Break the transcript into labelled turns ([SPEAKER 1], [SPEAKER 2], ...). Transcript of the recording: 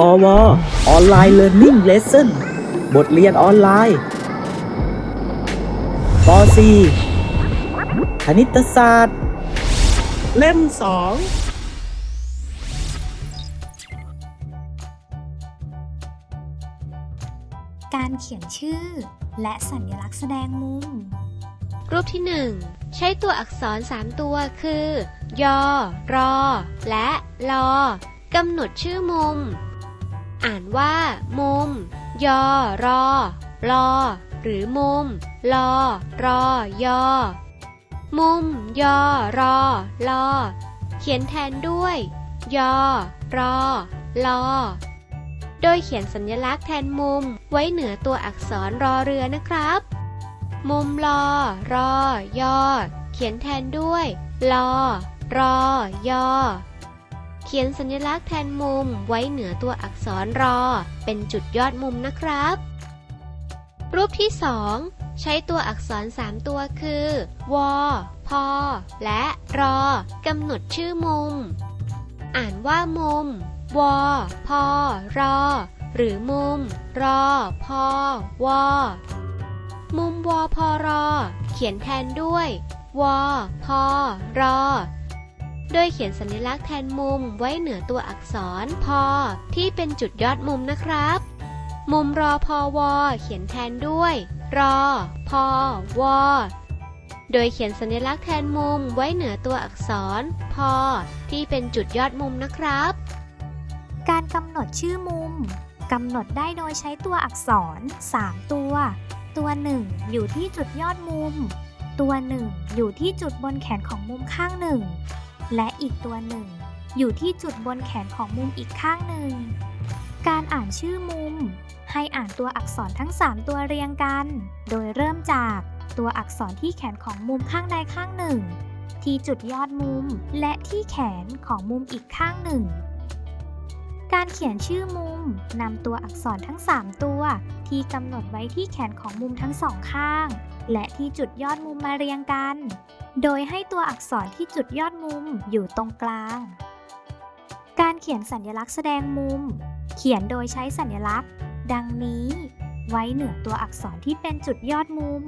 [SPEAKER 1] พอวออนไลน์เรียนนิ่งเลสเซ่นบทเรียนออนไลน์ป .4 คณิตศาสตร์ เล่มสอง
[SPEAKER 2] การเขียนชื่อ และสัญลักษณ์แสดงมุม
[SPEAKER 3] รูปที่ 1 ใช้ตัวอักษร 3 ตัวคือ ยอ รอ และ ลอกำหนดชื่อมุม อ่านว่า มุม ยอ รอลอหรือมุม ลอ รอ ยอ มุม ยอ รอ ลอ เขียนแทนด้วย ยอ รอ ลอ โดยเขียนสัญลักษณ์แทนมุมไว้เหนือตัวอักษรรอเรือนะครับ มุมลอ รอ ยอ เขียนแทนด้วย ลอ รอ ยอ เขียนสัญลักษณ์แทนมุมไว้เหนือตัวอักษรรอ เป็นจุดยอดมุมนะครับ รูปที่ 2 ใช้ตัวอักษร 3 ตัวคือ วอพอ และรอกำหนดชื่อมุม อ่านว่ามุม วอพอรอ หรือมุม รอพอวอมุมวอพอรอ เขียนแทนด้วย วอพอรอ โดยเขียนสัญลักษณ์แทนมุมไว้เหนือตัวอักษรพอที่เป็นจุดยอดมุมนะครับ มุมรอพอวอเขียนแทนด้วย รอ พอวอโดยเขียนสัญลักษณ์แทนมุมไว้เหนือตัวอักษรพอที่เป็นจุดยอดมุมนะครับ
[SPEAKER 2] การกำหนดชื่อมุมกำหนดได้โดยใช้ตัวอักษร 3 ตัว ตัวหนึ่งอยู่ที่จุดยอดมุม ตัวหนึ่งอยู่ที่จุดบนแขนของมุมข้างหนึ่ง และอีกตัวหนึ่ง อยู่ที่จุดบนแขนของมุมอีกข้างหนึ่ง การอ่านชื่อมุม ให้อ่านตัวอักษรทั้ง 3 ตัวเรียงกัน โดยเริ่มจากตัวอักษรที่แขนของมุมข้างใดข้างหนึ่ง ที่จุดยอดมุมและที่แขนของมุมอีกข้างหนึ่ง การเขียนชื่อมุมนำตัวอักษรทั้ง 3 ตัว ที่กำหนดไว้ที่แขนของมุมทั้งสองข้าง และที่จุดยอดมุมมาเรียงกัน โดยให้ตัวอักษรที่จุดยอดมุมอยู่ตรงกลาง การเขียนสัญลักษณ์แสดงมุม เขียนโดยใช้สัญลักษณ์ ดังนี้ ไว้เหนือตัวอักษรที่เป็นจุดยอดมุม